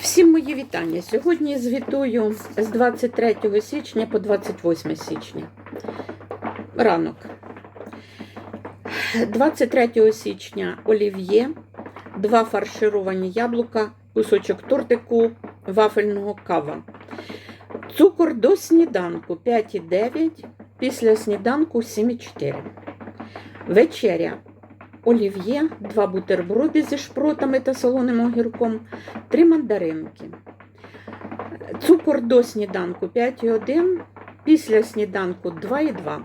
Всім мої вітання. Сьогодні звітую з 23 січня по 28 січня. Ранок. 23 січня олів'є, два фаршировані яблука, кусочок тортику, вафельного кава. Цукор до сніданку 5,9, після сніданку 7,4. Вечеря. Олів'є, два бутерброди зі шпротами та солоним огірком, три мандаринки. Цукор до сніданку 5,1, після сніданку 2,2.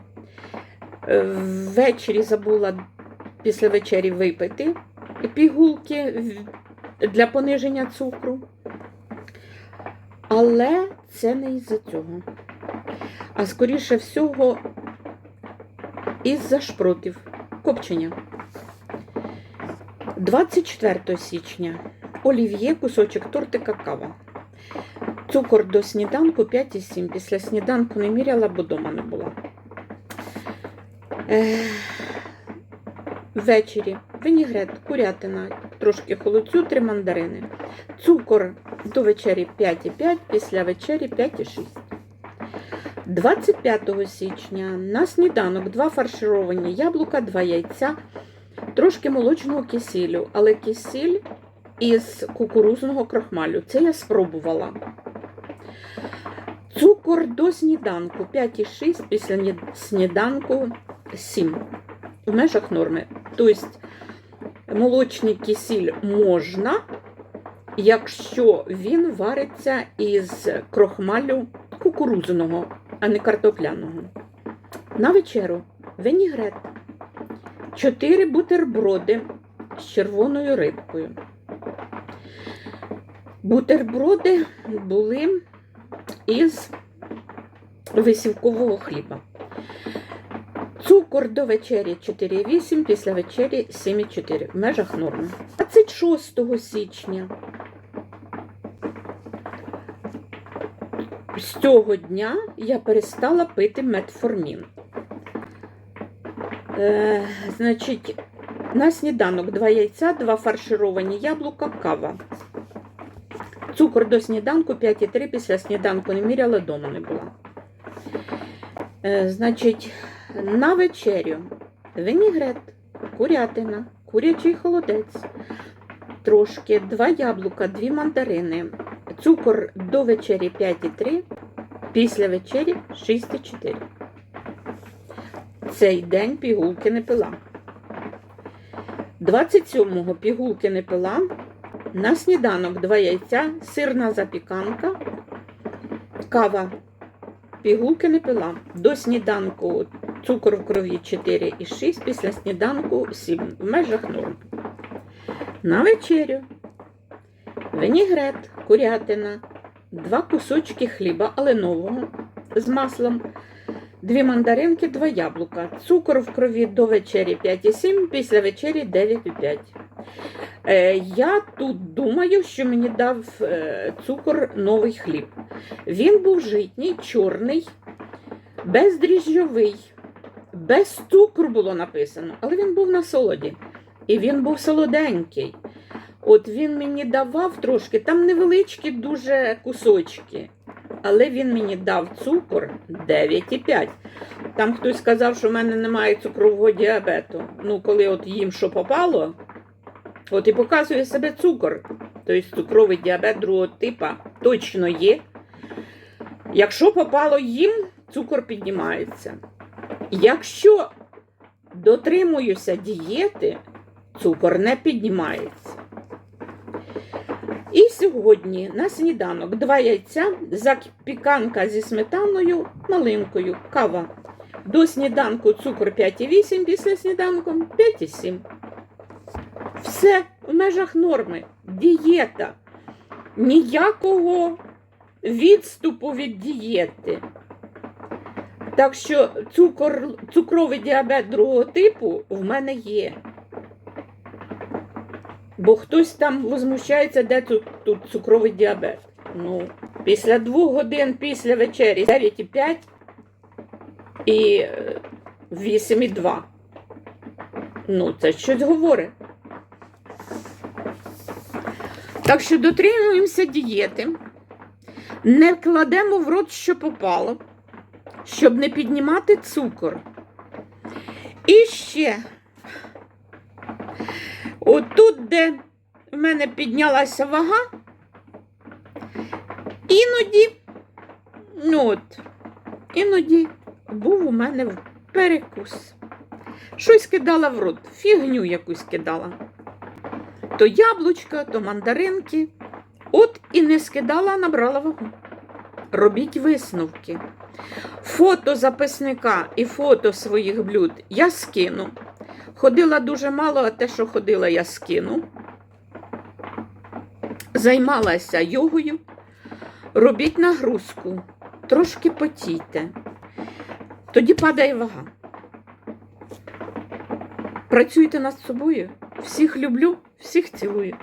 Е, Ввечері забула після вечері випити пігулки для пониження цукру. Але це не із-за цього. А скоріше всього, із-за шпротів, копчення. 24 січня. Олів'є, кусочок тортика, кава. Цукор до сніданку 5,7. Після сніданку не міряла, бо дома не була. Ввечері винігрет, курятина, трошки холодцю, три мандарини. Цукор до вечері 5,5, після вечері 5,6. 25 січня на сніданок два фаршировані яблука, два яйця, трошки молочного кисілю, але кисіль із кукурузного крохмалю. Це я спробувала. Цукор до сніданку 5,6, після сніданку 7. В межах норми. Тобто молочний кисіль можна, якщо він вариться із крохмалю кукурузного, а не картопляного. На вечеру винігрет. 4 бутерброди з червоною рибкою. Бутерброди були із висівкового хліба. Цукор до вечері 4,8, після вечері 7,4 в межах норми. 26 січня з цього дня я перестала пити метформін. Е, значить, на сніданок два яйця, два фаршировані яблука, кава. Цукор до сніданку 5,3, після сніданку не міряла, дома не була. Е, значить, на вечерю винігрет, курятина, курячий холодець, трошки, два яблука, дві мандарини, цукор до вечері 5,3, після вечері 6,4. Цей день пігулки не пила. 27-го пігулки не пила. На сніданок два яйця, сирна запіканка, кава. Пігулки не пила. До сніданку цукор в крові 4,6, після сніданку 7 в межах норм. На вечерю винігрет, курятина, два кусочки хліба, але нового з маслом, дві мандаринки, два яблука. Цукор в крові до вечері 5,7, після вечері 9,5. Е, Я тут думаю, що мені дав е, цукор новий хліб. Він був житній, чорний, бездріжджовий, без цукру було написано, але він був на солоді. І він був солоденький. От він мені давав трошки, там невеличкі дуже кусочки, але він мені дав цукор 9,5. Там хтось сказав, що в мене немає цукрового діабету. Ну, коли от їм що попало, от і показує себе цукор. Тобто цукровий діабет другого типа точно є. Якщо попало їм, цукор піднімається. Якщо дотримуюся дієти, цукор не піднімається. Сьогодні на сніданок два яйця, запіканка зі сметаною, малинкою, кава. До сніданку цукор 5,8, після сніданку 5,7. Все в межах норми. Дієта. Ніякого відступу від дієти. Так що цукор, цукровий діабет другого типу в мене є. Бо хтось там возмущається, де тут, тут цукровий діабет. Ну, після двох годин після вечері 9,5 і е, 8,2. Ну, це щось говорить. Так що дотримуємося дієти, не кладемо в рот, що попало, щоб не піднімати цукор. І ще, отут, де в мене піднялася вага, іноді, ну от, іноді був у мене перекус. Щось кидала в рот, фігню якусь кидала. То яблучка, то мандаринки. От і не скидала, а набрала вагу. Робіть висновки. Фото записника і фото своїх блюд я скину. Ходила дуже мало, а те, що ходила, я скину. Займалася йогою. Робіть нагрузку, трошки потійте. Тоді падає вага. Працюйте над собою. Всіх люблю, всіх цілую.